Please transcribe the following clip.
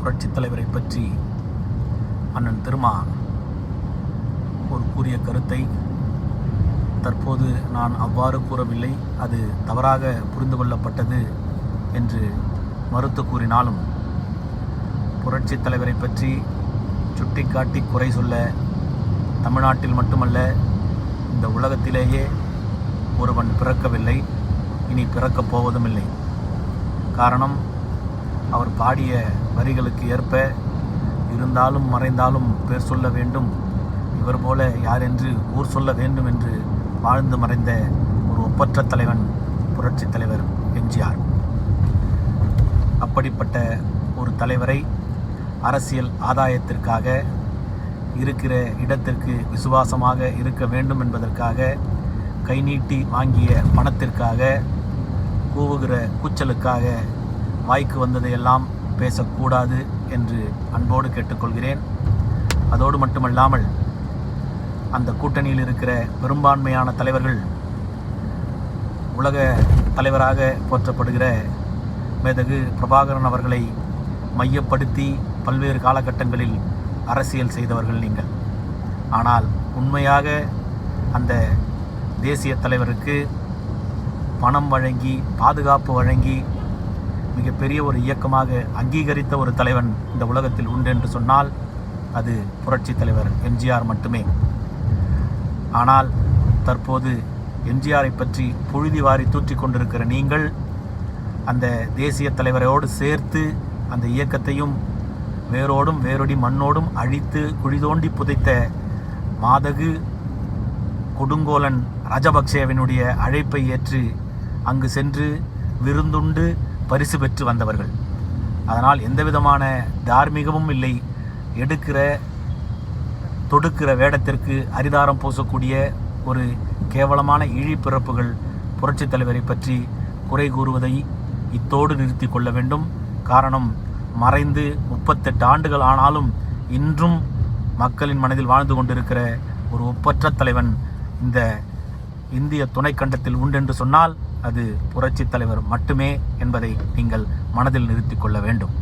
புரட்சித் தலைவரை பற்றி அண்ணன் திருமா ஒரு கூறிய கருத்தை தற்போது நான் அவ்வாறு கூறவில்லை. அது தவறாக புரிந்து கொள்ளப்பட்டது என்று மறுத்து கூறினாலும் புரட்சித் தலைவரை பற்றி சுட்டிக்காட்டி குறை சொல்ல தமிழ்நாட்டில் மட்டுமல்ல இந்த உலகத்திலேயே ஒருவன் பிறக்கவில்லை இனி பிறக்கப் போவதும் இல்லை காரணம் அவர் பாடிய வரிகளுக்கு ஏற்ப இருந்தாலும் மறைந்தாலும் பேர் சொல்ல வேண்டும். இவர் போல யார் என்று ஊர் சொல்ல வேண்டும் என்று வாழ்ந்து மறைந்த ஒரு ஒப்பற்ற தலைவன் புரட்சித் தலைவர் எம்ஜிஆர். அப்படிப்பட்ட ஒரு தலைவரை அரசியல் ஆதாயத்திற்காக இருக்கிற இடத்திற்கு விசுவாசமாக இருக்க வேண்டும் என்பதற்காக கை நீட்டி வாங்கிய பணத்திற்காக கூவுகிற கூச்சலுக்காக வாய்க்கு வந்ததையெல்லாம் பேசக்கூடாது என்று அன்போடு கேட்டுக்கொள்கிறேன். அதோடு மட்டுமல்லாமல் அந்த கூட்டணியில் இருக்கிற பெரும்பான்மையான தலைவர்கள் உலக தலைவராக போற்றப்படுகிற மேதகு பிரபாகரன் அவர்களை மையப்படுத்தி பல்வேறு காலகட்டங்களில் அரசியல் செய்தவர்கள் நீங்கள். ஆனால் உண்மையாக அந்த தேசிய தலைவருக்கு பணம் வழங்கி பாதுகாப்பு வழங்கி மிகப்பெரிய ஒரு இயக்கமாக அங்கீகரித்த ஒரு தலைவன் இந்த உலகத்தில் உண்டு என்று சொன்னால் அது புரட்சி தலைவர் எம்ஜிஆர் மட்டுமே. ஆனால் தற்போது எம்ஜிஆரை பற்றி புழுதி வாரி தூற்றிக் கொண்டிருக்கிற நீங்கள் அந்த தேசிய தலைவரோடு சேர்த்து அந்த இயக்கத்தையும் வேரோடும் வேரொடி மண்ணோடும் அழித்து குழி தோண்டி புதைத்த மாதகு கொடுங்கோலன் ராஜபக்சேவினுடைய அழைப்பை ஏற்று அங்கு சென்று விருந்துண்டு பரிசு பெற்று வந்தவர்கள். அதனால் எந்தவிதமான தார்மீகமும் இல்லை. எடுக்கிற தொடுக்கிற வேடத்திற்கு அரிதாரம் பூசக்கூடிய ஒரு கேவலமான இழிப்பிறப்புகள் புரட்சித் தலைவரை பற்றி குறை கூறுவதை இத்தோடு நிறுத்தி கொள்ள வேண்டும். காரணம் மறைந்து முப்பத்தெட்டு ஆண்டுகள் ஆனாலும் இன்றும் மக்களின் மனதில் வாழ்ந்து கொண்டிருக்கிற ஒரு ஒப்பற்ற தலைவன் இந்த இந்திய துணைக்கண்டத்தில் உண்டென்று சொன்னால் அது புரட்சித் தலைவர் மட்டுமே என்பதை நீங்கள் மனதில் நிறுத்திக் கொள்ள வேண்டும்.